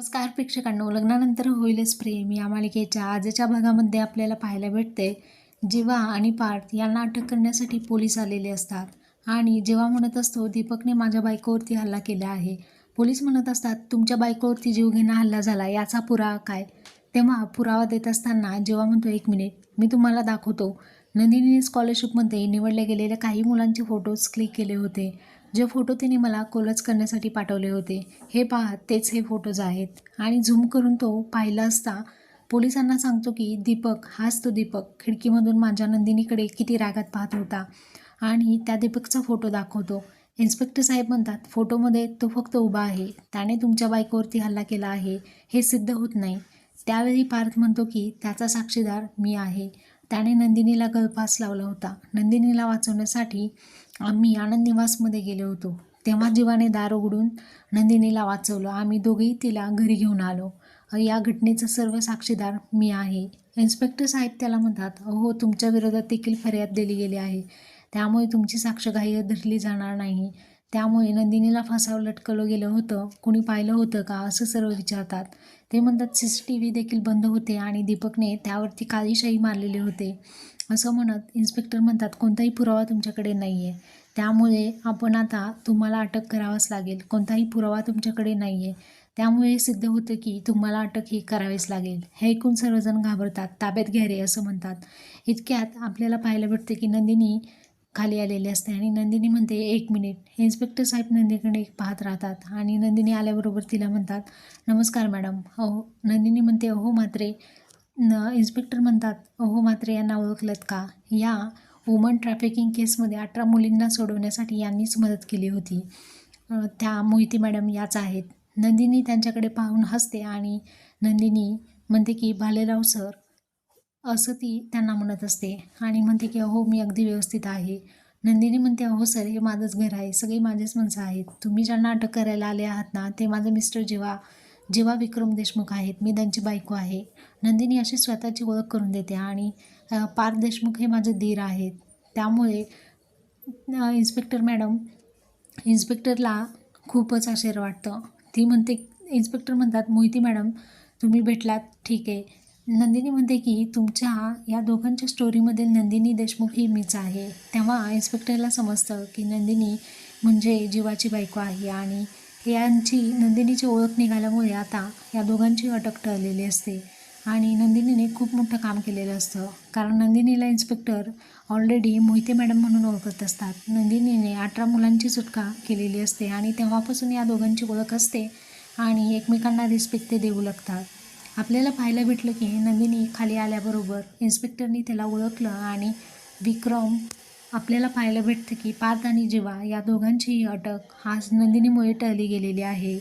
नमस्कार प्रेक्षकांनो. लग्नानंतर होईलच प्रेम. या मालिकेच्या आजच्या भागामध्ये आपल्याला पाहायला भेटते जेव्हा आणि पार्थ यांना अटक करण्यासाठी पोलीस आलेले असतात. आणि जेव्हा म्हणत असतो दीपकने माझ्या बायकोवरती हल्ला केला आहे. पोलीस म्हणत असतात तुमच्या बायकोवरती जीवघेणा हल्ला झाला याचा पुरावा काय? तेव्हा पुरावा देत असताना जेव्हा म्हणतो एक मिनिट मी तुम्हाला दाखवतो. नंदिनीने स्कॉलरशिपमध्ये निवडले गेलेल्या काही मुलांचे फोटोज क्लिक केले होते. जे फोटो तिने मला कोलच करण्यासाठी पाठवले होते हे पहा तेच हे फोटोज आहेत. आणि झूम करून तो पाहिला असता पोलिसांना सांगतो की दीपक हाच तो दीपक. खिडकीमधून माझ्या नंदिनीकडे किती रागात पाहत होता. आणि त्या दीपकचा फोटो दाखवतो. इन्स्पेक्टर साहेब म्हणतात फोटोमध्ये तो फक्त उभा आहे. त्याने तुमच्या बायकोवरती हल्ला केला आहे. हे सिद्ध होत नाही. त्यावेळी पार्थ म्हणतो की त्याचा साक्षीदार मी आहे. त्याने नंदिनीला गळफास लावला होता. नंदिनीला वाचवण्यासाठी आम्ही आनंद निवासमध्ये गेलो होतो. तेव्हा जीवाने दार उघडून नंदिनीला वाचवलं. आम्ही दोघेही तिला घरी घेऊन आलो. या घटनेचा सर्व साक्षीदार मी आहे. इन्स्पेक्टर साहेब त्याला म्हणतात अहो तुमच्या विरोधात देखील फर्याद दिली गेली आहे. त्यामुळे तुमची साक्षगाही धरली जाणार नाही. त्यामुळे नंदिनीला फासावर लटकवलं गेलं होतं. कुणी पाहिलं होतं का? असं सर्व विचारतात. ते म्हणतात सी सी टी व्ही देखील बंद होते आणि दीपकने त्यावरती काळीशाही मारलेले होते. असं म्हणत इन्स्पेक्टर म्हणतात कोणताही पुरावा तुमच्याकडे नाही आहे त्यामुळे आपण आता तुम्हाला अटक करावाच लागेल. कोणताही पुरावा तुमच्याकडे नाही आहे त्यामुळे सिद्ध होतं की तुम्हाला अटक ही करावीच लागेल. हे ऐकून सर्वजण घाबरतात. ताब्यात घ्या रे असं म्हणतात. इतक्यात आपल्याला पाहायला भेटते की नंदिनी खाली आलेली असते आणि नंदिनी म्हणते एक मिनिट. इन्स्पेक्टर साहेब नंदिनीकडे पाहत राहतात आणि नंदिनी आल्याबरोबर तिला म्हणतात नमस्कार मॅडम. अहो नंदिनी म्हणते अहो मात्रे न इन्स्पेक्टर म्हणतात अहो मात्रे यांना ओळखलत का? या वुमन ट्रॅफिकिंग केसमध्ये अठरा मुलींना सोडवण्यासाठी यांनीच मदत केली होती. त्या मोहिती मॅडम याच आहेत. नंदिनी त्यांच्याकडे पाहून हसते आणि नंदिनी म्हणते की भालेराव सर असं ती त्यांना म्हणत असते. आणि म्हणते की अहो मी अगदी व्यवस्थित आहे. नंदिनी म्हणते अहो सर हे माझंच घर आहे. सगळी माझेच माणसं आहेत. तुम्ही ज्यांना अटक करायला आले आहात ना ते माझं मिस्टर जेव्हा जेव्हा विक्रम देशमुख आहेत मी त्यांची बायको आहे. नंदिनी अशी स्वतःची ओळख करून देते. आणि पार पार्थ देशमुख हे माझे धीर आहेत. त्यामुळे इन्स्पेक्टर मॅडम इन्स्पेक्टरला खूपच आश्चर्य वाटतं. ती म्हणते इन्स्पेक्टर म्हणतात मोहिती मॅडम तुम्ही भेटलात. ठीक आहे. नंदिनी म्हणते की तुमच्या या दोघांच्या स्टोरीमध्ये नंदिनी देशमुख ही मीच आहे. तेव्हा इन्स्पेक्टरला समजतं की नंदिनी म्हणजे जीवाची बायको आहे आणि यांची नंदिनीची ओळख निघाल्यामुळे आता या दोघांची अटक टळलेली असते. आणि नंदिनीने खूप मोठं काम केलेलं असतं. कारण नंदिनीला इन्स्पेक्टर ऑलरेडी मोहिते मॅडम म्हणून ओळखत असतात. नंदिनीने अठरा मुलांची सुटका केलेली असते आणि तेव्हापासून या दोघांची ओळख असते आणि एकमेकांना रिस्पेक्ट ते देऊ लागतात. आपल्याला पाहायला भेटलं की नंदिनी खाली आल्याबरोबर इन्स्पेक्टरनी त्याला ओळखलं आणि विक्रम आपल्याला पाहायला भेटतं की पार्थ आणि जीवा या दोघांचीही अटक आज नंदिनीमुळे टळली गेलेली आहे.